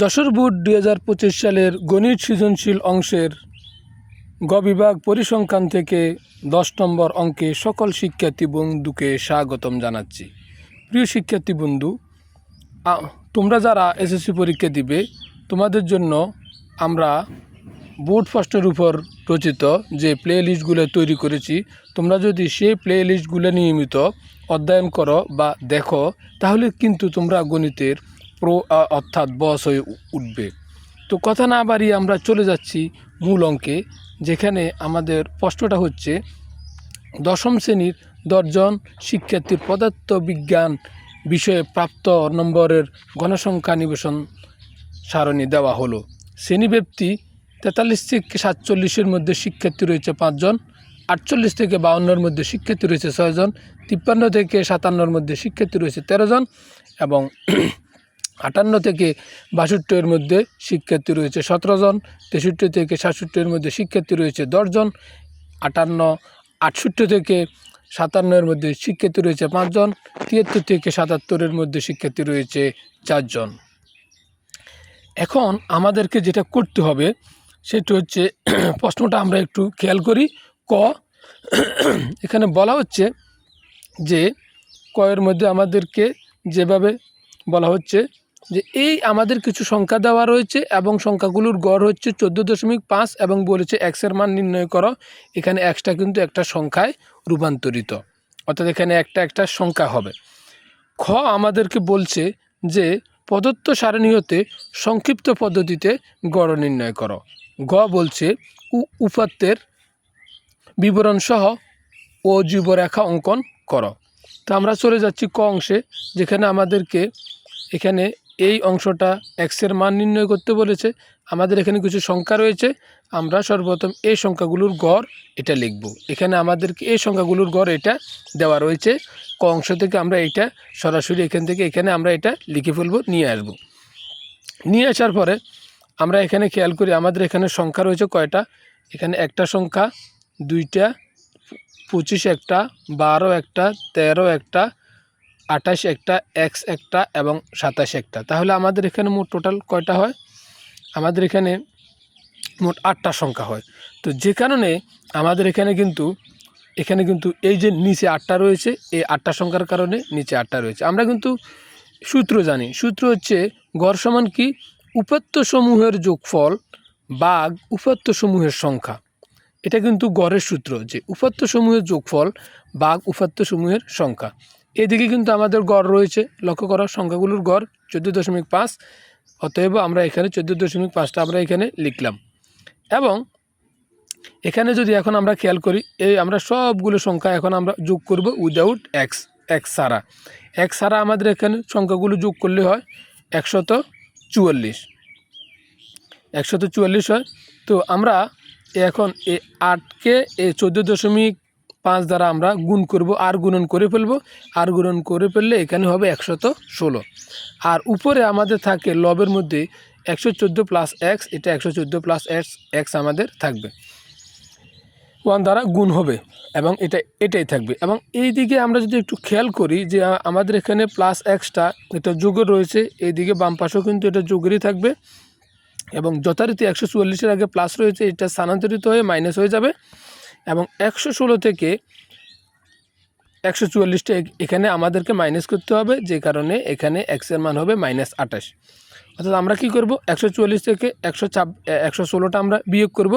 যশোর বুট দুই হাজার পঁচিশ সালের গণিত সৃজনশীল অংশের গ বিভাগ পরিসংখ্যান থেকে দশ নম্বর অঙ্কে সকল শিক্ষার্থী বন্ধুকে স্বাগতম জানাচ্ছি। প্রিয় শিক্ষার্থী বন্ধু তোমরা যারা এসএসসি পরীক্ষা দিবে, তোমাদের জন্য আমরা বোর্ড ফার্স্টের উপর রচিত যে প্লে লিস্টগুলো তৈরি করেছি, তোমরা যদি সেই প্লে লিস্টগুলো নিয়মিত অধ্যয়ন করো বা দেখো, তাহলে কিন্তু তোমরা গণিতের প্রো অর্থাৎ বস হয়ে উঠবে। তো কথা না বাড়িয়ে আমরা চলে যাচ্ছি মূল অঙ্কে যেখানে আমাদের প্রশ্নটা হচ্ছে, দশম শ্রেণির দশজন শিক্ষার্থীর পদার্থ বিজ্ঞান বিষয়ে প্রাপ্ত নম্বরের গণসংখ্যা নিবেশন সারণী দেওয়া হলো। শ্রেণীব্যাপ্তি তেতাল্লিশ থেকে সাতচল্লিশের মধ্যে শিক্ষার্থী রয়েছে পাঁচজন, আটচল্লিশ থেকে বাউন্নর মধ্যে শিক্ষার্থী রয়েছে ছয়জন, তিপ্পান্ন থেকে সাতান্নর মধ্যে শিক্ষার্থী রয়েছে তেরোজন এবং আটান্ন থেকে বাষট্টির মধ্যে শিক্ষার্থী রয়েছে সতেরো জন, তেষট্টি থেকে সাতষট্টির মধ্যে শিক্ষার্থী রয়েছে দশজন আটান্ন, আটষট্টি থেকে সাতান্নের মধ্যে শিক্ষার্থী রয়েছে পাঁচজন তিয়াত্তর থেকে সাতাত্তরের মধ্যে শিক্ষার্থী রয়েছে চারজন এখন আমাদেরকে যেটা করতে হবে, সেটা হচ্ছে প্রশ্নটা আমরা একটু খেয়াল করি, ক, এখানে বলা হচ্ছে যে কয়ের মধ্যে আমাদেরকে যেভাবে বলা হচ্ছে যে এই আমাদের কিছু সংখ্যা দেওয়া রয়েছে এবং সংখ্যাগুলোর গড় হচ্ছে চোদ্দ দশমিক পাঁচ এবং বলেছে এক্সের মান নির্ণয় করো। এখানে এক্সটা কিন্তু একটা সংখ্যায় রূপান্তরিত। অর্থাৎ এখানে একটা একটা সংখ্যা হবে। খ আমাদেরকে বলছে যে প্রদত্ত সারণী হতে সংক্ষিপ্ত পদ্ধতিতে গড় নির্ণয় করো। গ বলছে উপাত্তের বিবরণ সহ ও জীবরেখা অঙ্কন করো। তো আমরা চলে যাচ্ছি ক অংশে, যেখানে আমাদেরকে এখানে এই অংশটা এক্সের মান নির্ণয় করতে বলেছে। আমাদের এখানে কিছু সংখ্যা রয়েছে। আমরা সর্বপ্রথম এই সংখ্যাগুলোর গড় এটা লিখব। এখানে আমাদেরকে এই সংখ্যাগুলোর গড় এটা দেওয়া রয়েছে। ক অংশ থেকে আমরা এটা সরাসরি এখান থেকে এখানে আমরা এটা লিখে ফেলব, নিয়ে আসব। নিয়ে আসার পরে আমরা এখানে খেয়াল করি আমাদের এখানে সংখ্যা রয়েছে কয়টা? এখানে একটা সংখ্যা, দুইটা, পঁচিশ একটা, বারো একটা, তেরো একটা আঠাশ একটা, এক্স একটা এবং সাতাশ একটা। তাহলে আমাদের এখানে মোট টোটাল কয়টা হয়? আমাদের এখানে মোট আটটা সংখ্যা হয়। তো যে কারণে আমাদের এখানে কিন্তু এখানে কিন্তু এই যে নিচে আটটা রয়েছে, এই আটটা সংখ্যার কারণে নিচে আটটা রয়েছে। আমরা কিন্তু সূত্র জানি। সূত্র হচ্ছে গড় সমান কি? উপাত্ত সমূহের যোগফল বাঘ উপাত্ত সমূহের সংখ্যা। এটা কিন্তু গড়ের সূত্র যে উপাত্ত সমূহের যোগফল বাঘ উপাত্ত সমূহের সংখ্যা। এদিকে কিন্তু আমাদের গড় রয়েছে। লক্ষ্য করা, সংখ্যাগুলোর গড় চোদ্দ দশমিক পাঁচ, অতএব আমরা এখানে চোদ্দ দশমিক পাঁচটা আমরা এখানে লিখলাম। এবং এখানে যদি এখন আমরা খেয়াল করি, এই আমরা সবগুলো সংখ্যা এখন আমরা যোগ করব উইদাউট এক্স এক্স সারা এক্স সারা আমাদের এখানে সংখ্যাগুলো যোগ করলে হয় একশত চুয়াল্লিশ। একশত চুয়াল্লিশ হয়। তো আমরা এখন এ আটকে এই চোদ্দ দশমিক পাঁচ দ্বারা আমরা গুণ করব, আর গুণন করে ফেলব। আর গুণন করে ফেললে এখানে হবে একশত ষোলো। আর উপরে আমাদের থাকে লবের মধ্যে একশো চোদ্দ প্লাস এক্স এটা একশো চোদ্দ প্লাস এক্স এক্স আমাদের থাকবে। ওয়ান দ্বারা গুণ হবে, এবং এটা, এটাই থাকবে। এবং এই দিকে আমরা যদি একটু খেয়াল করি যে আমাদের এখানে প্লাস এক্সটা এটা যোগের রয়েছে, এইদিকে বাম পাশেও কিন্তু এটা যোগেরই থাকবে। এবং যথারীতি একশো চুয়াল্লিশের আগে প্লাস রয়েছে, এটা স্থানান্তরিত হয়ে মাইনাস হয়ে যাবে। এবং একশো ষোলো থেকে একশো চুয়াল্লিশটা এখানে আমাদেরকে মাইনাস করতে হবে, যে কারণে এখানে এক্সের মান হবে মাইনাস আঠাশ। অর্থাৎ আমরা কি করব? একশো চুয়াল্লিশ থেকে একশো ছাব একশো ষোলোটা আমরা বিয়োগ করব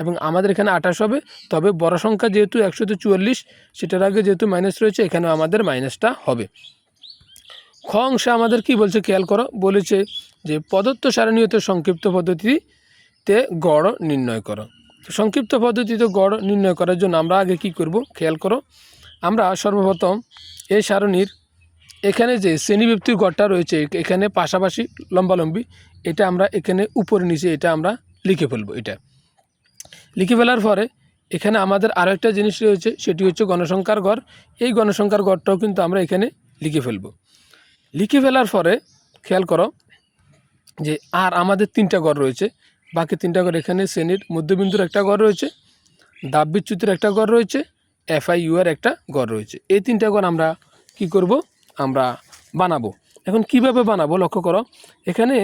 এবং আমাদের এখানে আঠাশ হবে। তবে বড় সংখ্যা যেহেতু একশোতে চুয়াল্লিশ, সেটার আগে যেহেতু মাইনাস রয়েছে, এখানেও আমাদের মাইনাসটা হবে। খ অংশে আমাদের কি বলছে খেয়াল করো? বলেছে যে, প্রদত্ত সারণীয়তে সংক্ষিপ্ত পদ্ধতিতে গড় নির্ণয় করো। তো সংক্ষিপ্ত পদ্ধতিতে গড় নির্ণয় করার জন্য আমরা আগে কি করব? খেয়াল করো। আমরা সর্বপ্রথম এই সারণীর এখানে যে শ্রেণীব্যক্তির গড়টা রয়েছে, এখানে পাশাপাশি লম্বালম্বি, এটা আমরা এখানে উপরে নিচে এটা আমরা লিখে ফেলব এটা। লিখে ফেলার পরে এখানে আমাদের আরও একটা জিনিস রয়েছে, সেটি হচ্ছে গণসংখ্যার গড়। এই গণসংখ্যার গড়টাও কিন্তু আমরা এখানে লিখে ফেলব। লিখে ফেলার পরে খেয়াল করো যে আর আমাদের তিনটা গড় রয়েছে বাকি তিনটা গড় এখানে শ্রেণির মধ্যবিন্দুর একটা গড় রয়েছে দাব বিচ্যুতির একটা গড় রয়েছে এফআই ইউ এর একটা গড় রয়েছে। এই তিনটা গড় আমরা কি করব? আমরা বানাবো। এখন কীভাবে বানাবো লক্ষ্য করো, এখানে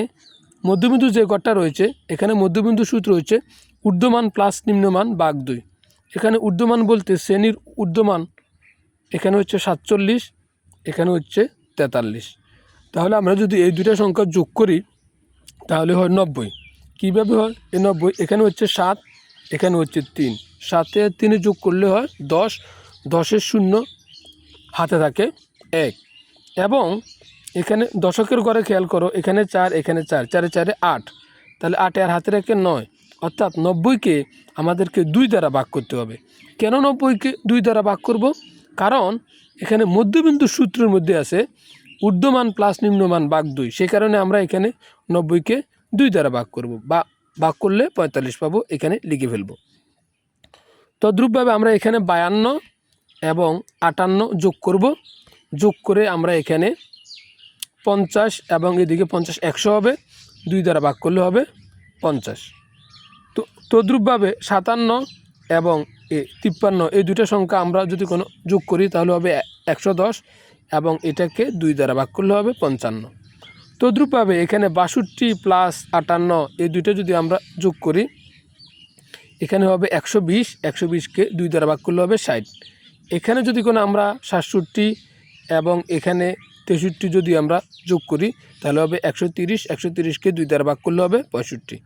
মধ্যবিন্দু যে গড়টা রয়েছে, এখানে মধ্যবিন্দু সূত্র রয়েছে, ঊর্ধ্বমান প্লাস নিম্নমান বাঘ দুই। এখানে ঊর্ধ্বমান বলতে শ্রেণির ঊর্ধ্বমান, এখানে হচ্ছে সাতচল্লিশ, এখানে হচ্ছে তেতাল্লিশ। তাহলে আমরা যদি এই দুটা সংখ্যা যোগ করি, তাহলে হয় নব্বই। কীভাবে হয়? এ নব্বই এখানে হচ্ছে সাত, এখানে হচ্ছে তিন। সাতে তিনে যোগ করলে হয় দশ দশের শূন্য, হাতে থাকে এক। এবং এখানে দশকের ঘরে খেয়াল করো, এখানে চার এখানে চার, চারে চারে আট। তাহলে আটে আর হাতে রেখে নয়। অর্থাৎ নব্বইকে আমাদেরকে দুই দ্বারা ভাগ করতে হবে। কেন নব্বইকে দুই দ্বারা ভাগ করব? কারণ এখানে মধ্যবিন্দু সূত্রের মধ্যে আছে, ঊর্ধ্বমান প্লাস নিম্নমান ভাগ দুই। সেই কারণে আমরা এখানে নব্বইকে দুই দ্বারা ভাগ করব বা ভাগ করলে পঁয়তাল্লিশ পাবো, এখানে লিখে ফেলব। তদ্রূপভাবে আমরা এখানে বায়ান্ন এবং আটান্ন যোগ করব। যোগ করে আমরা এখানে পঞ্চাশ এবং এদিকে পঞ্চাশ একশো হবে, দুই দ্বারা ভাগ করলে হবে পঞ্চাশ। তো তদ্রূপভাবে সাতান্ন এবং এ তিপ্পান্ন, এই দুটো সংখ্যা আমরা যদি কোনো যোগ করি তাহলে হবে একশো দশ এবং এটাকে দুই দ্বারা ভাগ করলে হবে পঞ্চান্ন। তদ্রূপভাবে এখানে বাষট্টি প্লাস আটান্ন, এই দুটো যদি আমরা যোগ করি, এখানে হবে একশো বিশ, একশো বিশকে দুই দ্বারা ভাগ করলে হবে ষাট। এখানে যদি কোনো আমরা সাতষট্টি এবং এখানে তেষট্টি যদি আমরা যোগ করি, তাহলে হবে একশো তিরিশ, একশো তিরিশকে দুই দ্বারা ভাগ করলে হবে পঁয়ষট্টি।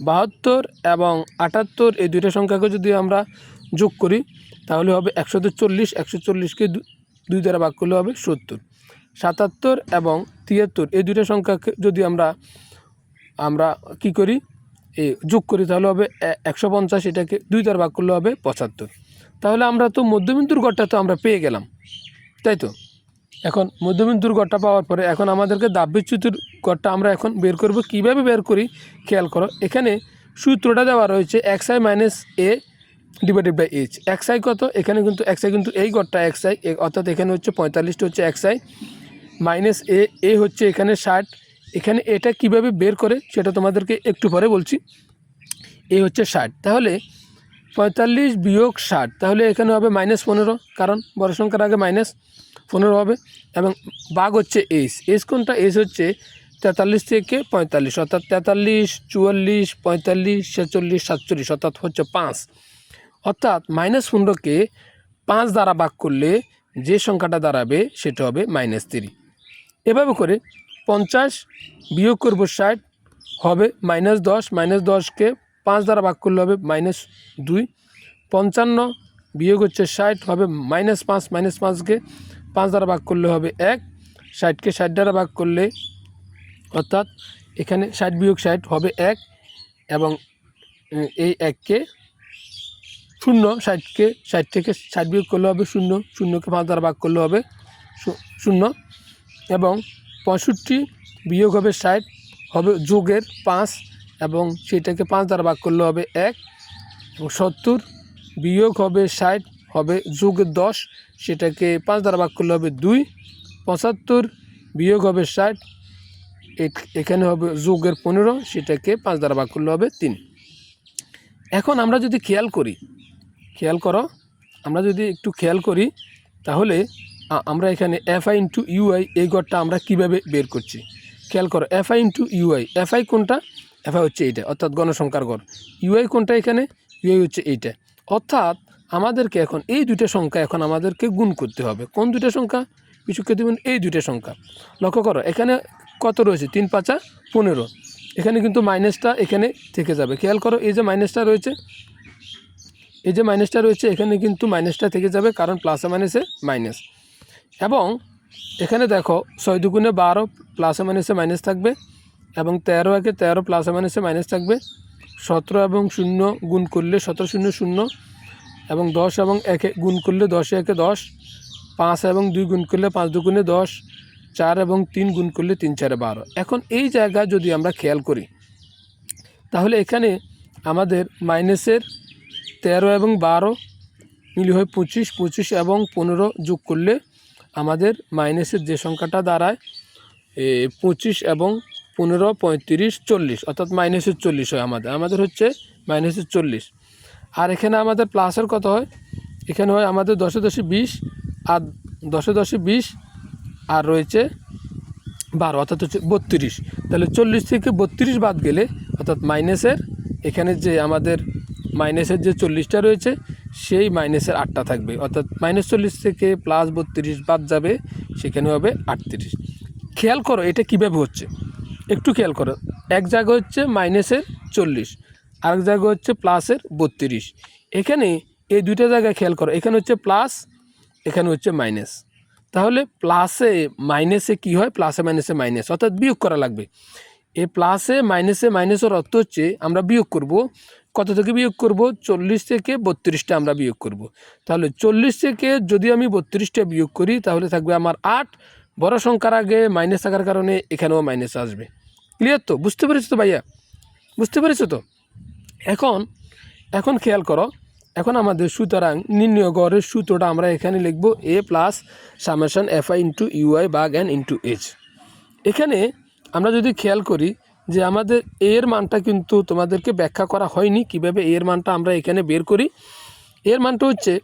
বাহাত্তর এবং আটাত্তর, এই দুইটা সংখ্যাকে যদি আমরা যোগ করি, তাহলে হবে একশো চল্লিশ একশো চল্লিশকে দুই দ্বারা ভাগ করলে হবে সত্তর। সাতাত্তর এবং তিয়াত্তর। এই দুইটা সংখ্যাকে যদি আমরা আমরা কি করি? এ যোগ করি, তাহলে হবে একশো পঞ্চাশ, এটাকে দুই দ্বারা ভাগ করলে হবে পঁচাত্তর। তাহলে আমরা তো মধ্যবিন্দুর গড়টা তো আমরা পেয়ে গেলাম, তাই তো? এখন মধ্যবিন্দুর গড়টা পাওয়ার পরে এখন আমাদেরকে দাব্যচ্যুতির গড়টা আমরা এখন বের করব। কীভাবে বের করি? খেয়াল করো, এখানে সূত্রটা দেওয়া রয়েছে x i minus a divided by h. X i কত? এখানে কিন্তু, এক্স আই কিন্তু এই গড়টা এক্স আই অর্থাৎ এখানে হচ্ছে পঁয়তাল্লিশটা হচ্ছে x i. Minus a a হচ্ছে এখানে ষাট। এখানে এটা কীভাবে বের করে সেটা তোমাদেরকে একটু পরে বলছি। এ হচ্ছে ষাট। তাহলে পঁয়তাল্লিশ বিয়োগ ষাট, তাহলে এখানে হবে মাইনাস পনেরো। কারণ বড় সংখ্যার আগে মাইনাস পনেরো হবে। এবং বাঘ হচ্ছে এস। এস কোনটা? এস হচ্ছে তেতাল্লিশ থেকে পঁয়তাল্লিশ। অর্থাৎ তেতাল্লিশ, চুয়াল্লিশ, পঁয়তাল্লিশ, ছেচল্লিশ, সাতচল্লিশ, অর্থাৎ হচ্ছে পাঁচ। অর্থাৎ মাইনাস পনেরোকে পাঁচ দ্বারা ভাগ করলে যে সংখ্যাটা দাঁড়াবে সেটা হবে মাইনাস থ্রি এভাবে করে পঞ্চাশ বিয়োগ করব ষাট, হবে মাইনাস দশ, মাইনাস দশকে পাঁচ দ্বারা ভাগ করলে হবে মাইনাস দুই। পঞ্চান্ন বিয়োগ হচ্ছে ষাট, হবে মাইনাস পাঁচ, মাইনাস পাঁচকে পাঁচ দ্বারা ভাগ করলে হবে এক। ষাটকে ষাট দ্বারা ভাগ করলে, অর্থাৎ এখানে ষাট বিয়োগ ষাট হবে এক এবং এই এককে শূন্য, ষাটকে, ষাট থেকে ষাট বিয়োগ করলে হবে শূন্য, শূন্যকে পাঁচ দ্বারা ভাগ করলে হবে শূন্য। এবং পঁয়ষট্টি বিয়োগ হবে ষাট, হবে যোগের পাঁচ এবং সেটাকে পাঁচ দ্বারা ভাগ করলে হবে এক এবং সত্তর বিয়োগ হবে ষাট, হবে যোগের দশ, সেটাকে পাঁচ দ্বারা ভাগ করলে হবে দুই, পঁচাত্তর বিয়োগ হবে ষাট এখানে হবে যোগের পনেরো, সেটাকে পাঁচ দ্বারা ভাগ করলে হবে তিন। এখন আমরা যদি খেয়াল করি, খেয়াল করো, আমরা যদি একটু খেয়াল করি, তাহলে আমরা এখানে এফআই ইন্টু ইউআই এই গড়টা আমরা কীভাবে বের করছি? খেয়াল করো f i into u i f i কোনটা? এফআই হচ্ছে এইটা, অর্থাৎ গণসংখ্যার গড়। ইউআই কোনটা এখানে? ইউআই হচ্ছে এইটা। অর্থাৎ আমাদেরকে এখন এই দুইটা সংখ্যা এখন আমাদেরকে গুণ করতে হবে। কোন দুইটা সংখ্যা? কিছু বিশুকে দেবেন এই দুইটা সংখ্যা। লক্ষ্য করো, এখানে কত রয়েছে? তিন, পাঁচা পনেরো। এখানে কিন্তু মাইনাসটা এখানে থেকে যাবে। খেয়াল করো, এই যে মাইনাসটা রয়েছে, এই যে মাইনাসটা রয়েছে, এখানে কিন্তু মাইনাসটা থেকে যাবে, কারণ প্লাসে মাইনাসে মাইনাস এবং এখানে দেখো ছয় দুগুণে বারো প্লাসে মাইনাসে মাইনাস থাকবে এবং তেরো একে তেরো প্লাসে মাইনাসে মাইনাস থাকবে। সতেরো এবং শূন্য গুণ করলে সতেরো শূন্য শূন্য এবং দশ এবং একে গুণ করলে দশে একে দশ, পাঁচ এবং দুই গুণ করলে পাঁচ দুগুণে দশ, চার এবং তিন গুণ করলে তিন, চারে, বারো। এখন এই জায়গা যদি আমরা খেয়াল করি, তাহলে এখানে আমাদের মাইনাসের তেরো এবং বারো মিলি হয় পঁচিশ পঁচিশ এবং পনেরো যোগ করলে আমাদের মাইনাসের যে সংখ্যাটা দাঁড়ায় পঁচিশ এবং পনেরো, পঁয়ত্রিশ, চল্লিশ, অর্থাৎ মাইনাসের চল্লিশ হয় আমাদের। আমাদের হচ্ছে মাইনাসের চল্লিশ। আর এখানে আমাদের প্লাসের কত হয়? এখানে হয় আমাদের দশে দশে বিশ, আর দশে দশে বিশ, আর রয়েছে বারো, অর্থাৎ হচ্ছে বত্রিশ। তাহলে চল্লিশ থেকে বত্রিশ বাদ গেলে, অর্থাৎ মাইনাসের, এখানে যে আমাদের মাইনাসের যে চল্লিশটা রয়েছে সেই মাইনাসের আটটা থাকবে। অর্থাৎ মাইনাস চল্লিশ থেকে প্লাস বত্রিশ বাদ যাবে সেখানে হবে আটত্রিশ। খেয়াল করো, এটা কীভাবে হচ্ছে? একটু খেয়াল করো। এক জায়গা হচ্ছে মাইনাসের চল্লিশ, আরেক জায়গা হচ্ছে প্লাসের বত্রিশ। এখানে এই দুইটা জায়গায় খেয়াল করো, এখানে হচ্ছে প্লাস এখানে হচ্ছে মাইনাস তাহলে প্লাসে মাইনাসে কি হয়? প্লাসে মাইনাসে মাইনাস অর্থাৎ বিয়োগ করা লাগবে। এই প্লাসে মাইনাসে মাইনাসের অর্থ হচ্ছে আমরা বিয়োগ করব। কত থেকে বিয়োগ করব? চল্লিশ থেকে বত্রিশটা আমরা বিয়োগ করব। তাহলে চল্লিশ থেকে যদি আমি বত্রিশটা বিয়োগ করি, তাহলে থাকবে আমার আট। বড় সংখ্যার আগে মাইনাস থাকার কারণে এখানেও মাইনাস আসবে। ক্লিয়ার তো? বুঝতে পেরেছ তো ভাইয়া? বুঝতে পেরেছ তো? এখন এখন খেয়াল করো, এখন আমাদের সুতরাং নির্ণয় গড়ের সূত্রটা আমরা এখানে লিখব a plus summation f i into u i bug and into H এখানে আমরা যদি খেয়াল করি যে আমাদের এর মানটা কিন্তু তোমাদেরকে ব্যাখ্যা করা হয়নি, কীভাবে এর মানটা আমরা এখানে বের করি। এর মানটা হচ্ছে,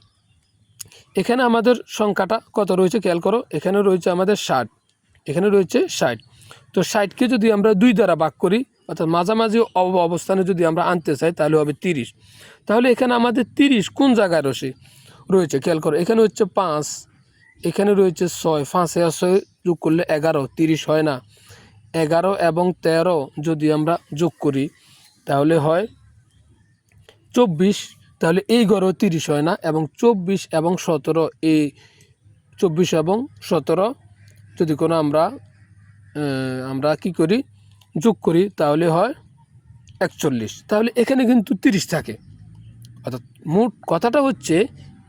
এখানে আমাদের সংখ্যাটা কত রয়েছে খেয়াল করো, এখানে রয়েছে আমাদের ষাট, এখানে রয়েছে ষাট। তো ষাটকে যদি আমরা দুই দ্বারা ভাগ করি, অর্থাৎ মাঝামাঝি অব- অবস্থানে যদি আমরা আনতে চাই, তাহলে হবে তিরিশ। তাহলে এখানে আমাদের তিরিশ কোন জায়গায় রয়েছে? রয়েছে, খেয়াল করো, এখানে হচ্ছে পাঁচ, এখানে রয়েছে ছয়, পাঁচে আর ছয় যোগ করলে এগারো, তিরিশ হয় না। এগারো এবং তেরো যদি আমরা যোগ করি, তাহলে হয় চব্বিশ। তাহলে এই গড়ও তিরিশ হয় না, এবং চব্বিশ এবং সতেরো, এই চব্বিশ এবং সতেরো যদি কোনো আমরা আমরা কি করি, যোগ করি, তাহলে হয় একচল্লিশ। তাহলে এখানে কিন্তু তিরিশ থাকে। অর্থাৎ মোট কথাটা হচ্ছে,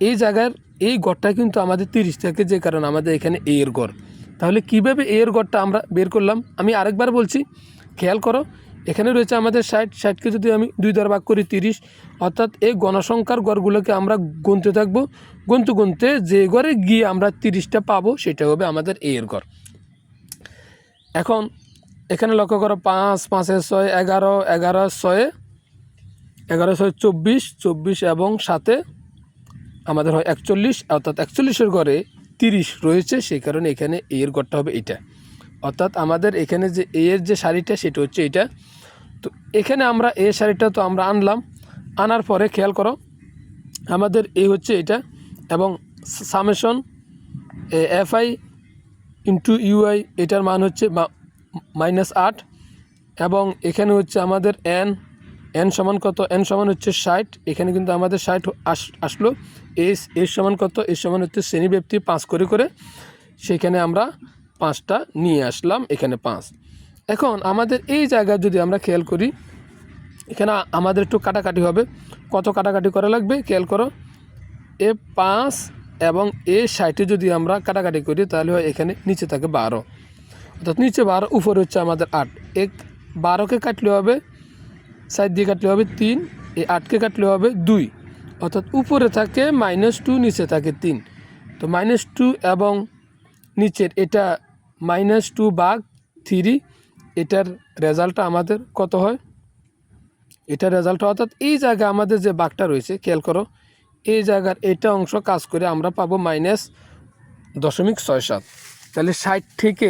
এই জায়গার এই গড়টা কিন্তু আমাদের তিরিশ থাকে, যে কারণে আমাদের এখানে এর গড়। তাহলে কীভাবে এর গড়টা আমরা বের করলাম? আমি আরেকবার বলছি, খেয়াল করো, এখানে রয়েছে আমাদের ষাট, ষাটকে যদি আমি দুই দ্বারা ভাগ করি তিরিশ, অর্থাৎ এই গণসংখ্যার গড়গুলোকে আমরা গুনতে থাকব। গুনতে গুনতে যে গড়ে গিয়ে আমরা তিরিশটা পাবো, সেটা হবে আমাদের এর গড়। এখন এখানে লক্ষ্য করো, পাঁচ পাঁচের ছয়, এগারো এগারো, ছয়ে, এগারো, ছয়, চব্বিশ চব্বিশ এবং সাথে আমাদের হয় একচল্লিশ, অর্থাৎ একচল্লিশের ঘরে তিরিশ রয়েছে, সেই কারণে এখানে এ এর গড়টা হবে এটা। অর্থাৎ আমাদের এখানে যে এ এর যে শাড়িটা, সেটা হচ্ছে এটা। তো এখানে আমরা এ শাড়িটা তো আমরা আনলাম। আনার পরে খেয়াল করো, আমাদের এ হচ্ছে এটা এবং summation f i into u i এটার মান হচ্ছে মাইনাস আট এবং এখানে হচ্ছে আমাদের এন এন সমান কত? এন সমান হচ্ছে ষাট। এখানে কিন্তু আমাদের ষাট আস- আসলো। এস এর সমান কত? এর সমান হচ্ছে শ্রেণীব্যাপ্তি পাঁচ করে করে। সেখানে আমরা পাঁচটা নিয়ে আসলাম, এখানে পাঁচ। এখন আমাদের এই জায়গায় যদি আমরা খেয়াল করি, এখানে আমাদের একটু কাটাকাটি হবে। কত কাটাকাটি করা লাগবে? খেয়াল করো। এ পাঁচ এবং এ ষাটে যদি আমরা কাটাকাটি করি, তাহলে হয় এখানে নিচে থাকে বারো। অর্থাৎ নিচে বারো, উপরে হচ্ছে আমাদের আট। এক, বারোকে কাটলে হবে সাইড দিয়ে কাটলে হবে তিন, এই আটকে কাটলে হবে দুই। অর্থাৎ উপরে থাকে মাইনাস টু নিচে থাকে তিন। তো মাইনাস টু এবং নিচের এটা মাইনাস টু বাঘ থ্রি এটার রেজাল্টটা আমাদের কত হয়? এটার রেজাল্টটা অর্থাৎ এই জায়গা আমাদের যে বাঘটা রয়েছে, খেয়াল করো, এই জায়গার এটা অংশ কাজ করে আমরা পাবো মাইনাস দশমিক ছয় সাত। তাহলে ষাট থেকে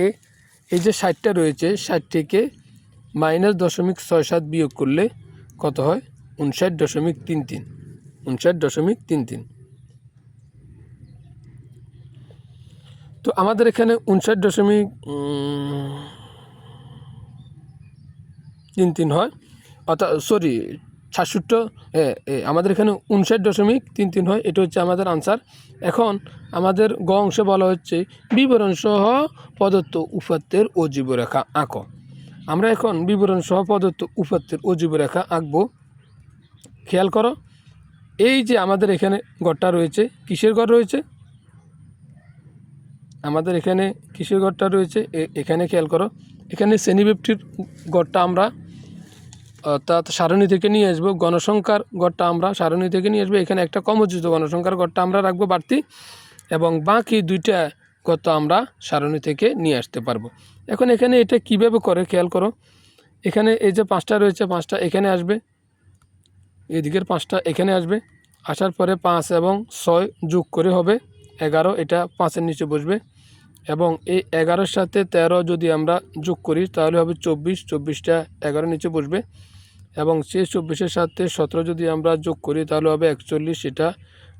এই যে ষাটটা রয়েছে, ষাট থেকে মাইনাস দশমিক ছয় সাত বিয়োগ করলে কত হয়? উনষাট দশমিক তিন তিন। উনষাট দশমিক তিন তিন। তো আমাদের এখানে উনষাট দশমিক তিন তিন হয়। অর্থাৎ সরি সাতষট্টি আমাদের এখানে উনষাট দশমিক তিন তিন হয়। এটা হচ্ছে আমাদের আনসার এখন আমাদের গ অংশে বলা হচ্ছে বিবরণ সহ প্রদত্ত উপাত্তের ও জীবরেখা আঁকো। আমরা এখন বিবরণ সহ প্রদত্ত উপাত্তের ও জীবরেখা আঁকবো। খেয়াল করো, এই যে আমাদের এখানে গড়টা রয়েছে, কিসের গড় রয়েছে? আমাদের এখানে কিসের গড়টা রয়েছে? এখানে খেয়াল করো, এখানে শ্রেণীব্যক্তির গড়টা আমরা, অর্থাৎ সারণী থেকে নিয়ে আসব, গণসংখ্যার গড়টা আমরা সারণী থেকে নিয়ে আসব। এখানে একটা কমোচিত গণসংখ্যার গড়টা আমরা রাখব বাড়তি এবং বাকি দুইটা গত আমরা সারণী থেকে নিয়ে আসতে পারব। এখন এখানে এটা কীভাবে করে খেয়াল করো। এখানে এই যে পাঁচটা রয়েছে, পাঁচটা এখানে আসবে। এদিকের পাঁচটা এখানে আসবে। আসার পরে পাঁচ এবং ছয় যোগ করে হবে, এগারো, এটা পাঁচের নিচে বসবে। এবং এই এগারোর সাথে তেরো যদি আমরা যোগ করি, তাহলে হবে চব্বিশ। চব্বিশটা এগারো নিচে বসবে। এবং সেই চব্বিশের সাথে সতেরো যদি আমরা যোগ করি, তাহলে হবে একচল্লিশ। এটা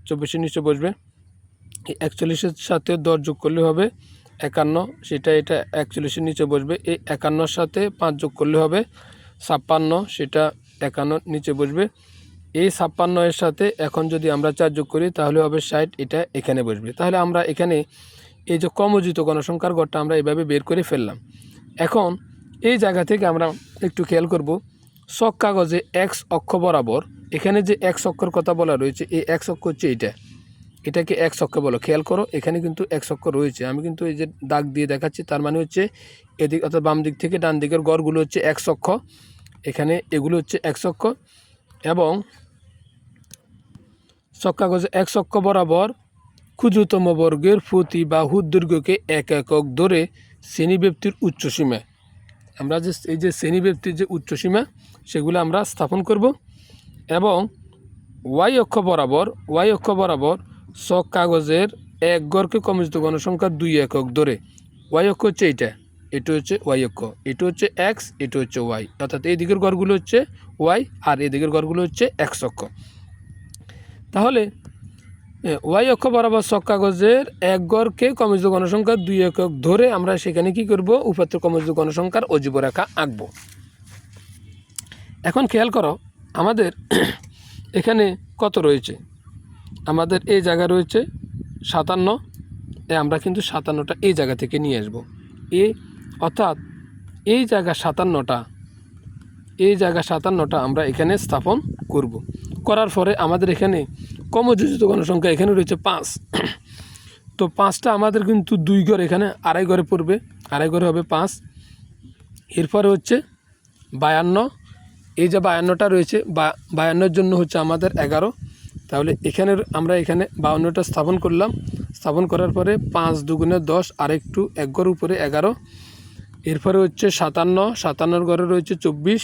চব্বিশের নিচে বসবে। একচল্লিশের সাথে দশ যোগ করলে হবে একান্ন, সেটা এটা একচল্লিশের নিচে বসবে। এই একান্নর সাথে পাঁচ যোগ করলে হবে ছাপ্পান্ন, সেটা একান্ন নিচে বসবে। এই ছাপ্পান্ন এর সাথে এখন যদি আমরা চার যোগ করি, তাহলে হবে ষাট, এটা এখানে বসবে। তাহলে আমরা এখানে এই যে কমজিত গণসংখ্যার গড়টা আমরা এভাবে বের করে ফেললাম। এখন এই জায়গা থেকে আমরা একটু খেয়াল করব শক কাগজে এক্স অক্ষ বরাবর, এখানে যে এক্স অক্ষর কথা বলা রয়েছে, এই এক্স অক্ষ হচ্ছে এইটা। এটাকে এক অক্ষ বলো। খেয়াল করো, এখানে কিন্তু এক অক্ষ রয়েছে। আমি কিন্তু এই যে দাগ দিয়ে দেখাচ্ছি, তার মানে হচ্ছে এদিক অর্থাৎ বাম দিক থেকে ডান দিকের গড়গুলো হচ্ছে এক অক্ষ এখানে এগুলো হচ্ছে এক অক্ষ এবং ছক কাগজে এক অক্ষ বরাবর ক্ষুদ্রতম বর্গের প্রতি বাহুর দৈর্ঘ্যকে এক একক ধরে শ্রেণীব্যক্তির উচ্চসীমা আমরা যে এই যে শ্রেণীব্যক্তির যে উচ্চসীমা সেগুলো আমরা স্থাপন করব এবং ওয়াই অক্ষ বরাবর, ওয়াই অক্ষ বরাবর শক কাগজের এক গড়কে কমিত গণসংখ্যা দুই একক ধরে। ওয়াই অক্ষ হচ্ছে এইটা। এটা হচ্ছে ওয়াই অক্ষ। এটা হচ্ছে এক্স, এটা হচ্ছে ওয়াই। অর্থাৎ এই দিকের গড়গুলো হচ্ছে ওয়াই আর এই দিকের গড়গুলো হচ্ছে এক্স অক্ষ। তাহলে ওয়াই অক্ষ বরাবর শক কাগজের এক গড়কে কমিত গণসংখ্যা দুই একক ধরে আমরা সেখানে কি করব? উপাত্ত কমিত গণসংখ্যার অজীব রেখা আঁকব। এখন খেয়াল করো, আমাদের এখানে কত রয়েছে? আমাদের এই জায়গা রয়েছে সাতান্ন। এ, আমরা কিন্তু সাতান্নটা এই জায়গা থেকে নিয়ে আসব। এ, অর্থাৎ এই জায়গা সাতান্নটা, এই জায়গা সাতান্নটা আমরা এখানে স্থাপন করব। করার পরে আমাদের এখানে কমযোজিত গণসংখ্যা এখানে রয়েছে পাঁচ। তো পাঁচটা আমাদের কিন্তু দুই ঘর এখানে আড়াই ঘরে পড়বে, আড়াই ঘরে হবে পাঁচ। এরপরে হচ্ছে বায়ান্ন। এই যে বায়ান্নটা রয়েছে, বা, বায়ান্নর জন্য হচ্ছে আমাদের এগারো। তাহলে এখানে আমরা এখানে বাউন্নটা স্থাপন করলাম। স্থাপন করার পরে পাঁচ দুগুণে দশ, আরেকটু এক ঘর উপরে এগারো। এরপরে হচ্ছে সাতান্ন, সাতান্নর ঘরে রয়েছে চব্বিশ।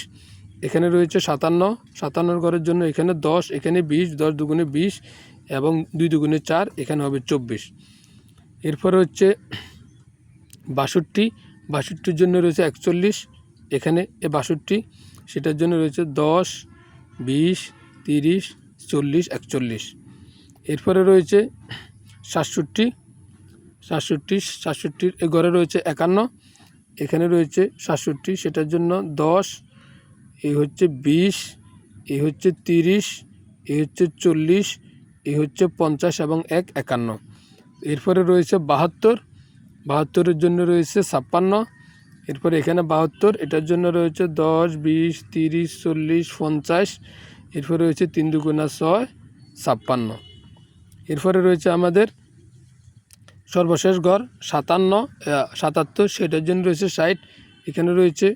এখানে রয়েছে সাতান্ন, সাতান্নর ঘরের জন্য এখানে দশ, এখানে বিশ, দশ দুগুণে বিশ এবং দুই দুগুণে চার, এখানে হবে চব্বিশ। এরপরে হচ্ছে বাষট্টি, বাষট্টির জন্য রয়েছে একচল্লিশ, এখানে এ বাষট্টি, সেটার জন্য রয়েছে দশ, বিশ, তিরিশ চল্লিশ একচল্লিশ। এরপরে রয়েছে সাতষট্টি সাতষট্টি, সাতষট্টির এ ঘরে রয়েছে একান্ন। এখানে রয়েছে সাতষট্টি, সেটার জন্য দশ এই হচ্ছে বিশ এই হচ্ছে তিরিশ এই হচ্ছে চল্লিশ এই হচ্ছে পঞ্চাশ এবং এক একান্ন। এরপরে রয়েছে বাহাত্তর, বাহাত্তরের জন্য রয়েছে ছাপ্পান্ন। এরপরে এখানে বাহাত্তর, এটার জন্য রয়েছে দশ, বিশ, তিরিশ, চল্লিশ, পঞ্চাশ এরপরে রয়েছে তিন দুগুণা ছয়, ছাপ্পান্ন। এরপরে রয়েছে আমাদের সর্বশেষ ঘর সাতান্ন সাতাত্তর, সেটার জন্য রয়েছে ষাট। এখানে রয়েছে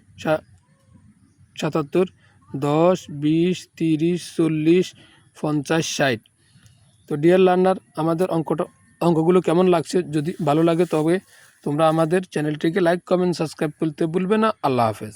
সাতাত্তর, দশ, বিশ, তিরিশ, চল্লিশ, পঞ্চাশ, ষাট। তো ডিয়ার লার্নার, আমাদের অঙ্কটা, অঙ্কগুলো কেমন লাগছে? যদি ভালো লাগে তবে তোমরা আমাদের চ্যানেলটিকে লাইক, কমেন্ট, সাবস্ক্রাইব করতে ভুলবে না। আল্লাহ হাফেজ।